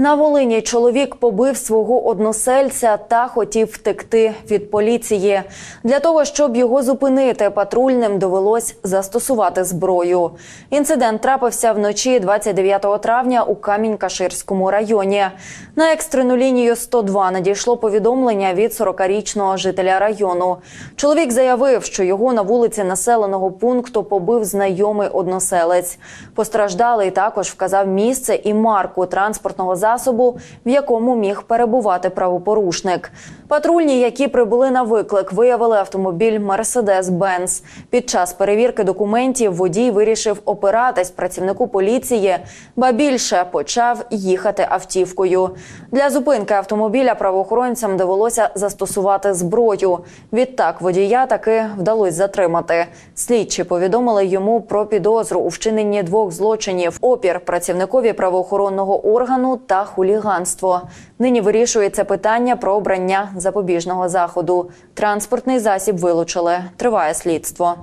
На Волині чоловік побив свого односельця та хотів втекти від поліції. Для того, щоб його зупинити, патрульним довелось застосувати зброю. Інцидент трапився вночі 29 травня у Камінь-Каширському районі. На екстрену лінію 102 надійшло повідомлення від 40-річного жителя району. Чоловік заявив, що його на вулиці населеного пункту побив знайомий односелець. Постраждалий також вказав місце і марку транспортного засобу, в якому міг перебувати правопорушник. Патрульні, які прибули на виклик, виявили автомобіль Мерседес-Бенц. Під час перевірки документів водій вирішив опиратись працівнику поліції, ба більше почав їхати автівкою. Для зупинки автомобіля правоохоронцям довелося застосувати зброю. Відтак водія таки вдалося затримати. Слідчі повідомили йому про підозру у вчиненні двох злочинів: опір працівникові правоохоронного органу хуліганство. Нині вирішується питання про обрання запобіжного заходу. Транспортний засіб вилучили. Триває слідство.